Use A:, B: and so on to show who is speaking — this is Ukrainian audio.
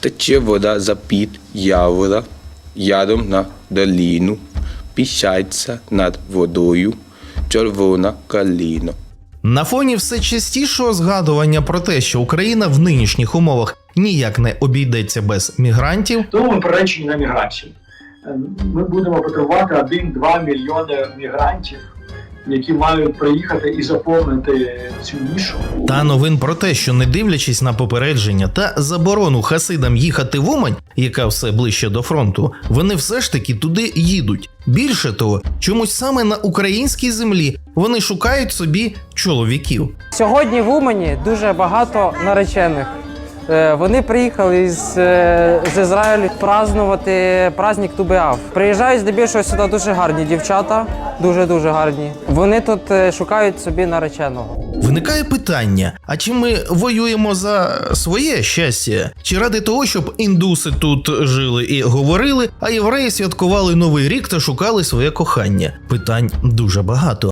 A: Тече вода за під явора, яром на доліну, піщається над водою, червона каліна.
B: На фоні все частішого згадування про те, що Україна в нинішніх умовах ніяк не обійдеться без мігрантів,
C: Тому ми приречені на міграцію. Е, Ми будемо потребувати 1-2 мільйони мігрантів, які мають приїхати і заповнити цю нішу.
B: та новин про те, що не дивлячись на попередження та заборону хасидам їхати в Умань, яка все ближче до фронту, вони все ж таки туди їдуть. Більше того, чомусь саме на українській землі вони шукають собі чоловіків.
D: Сьогодні в Умані дуже багато наречених. Е, Вони приїхали з, е, з Ізраїлю празднувати праздник Тубеав. Приїжджають здебільшого сюди дуже гарні дівчата, дуже дуже гарні. Вони тут е, шукають собі нареченого.
B: Виникає питання: а чи ми воюємо за своє щастя? Чи ради того, щоб індуси тут жили і говорили, а євреї святкували новий рік та шукали своє кохання? Питань дуже багато.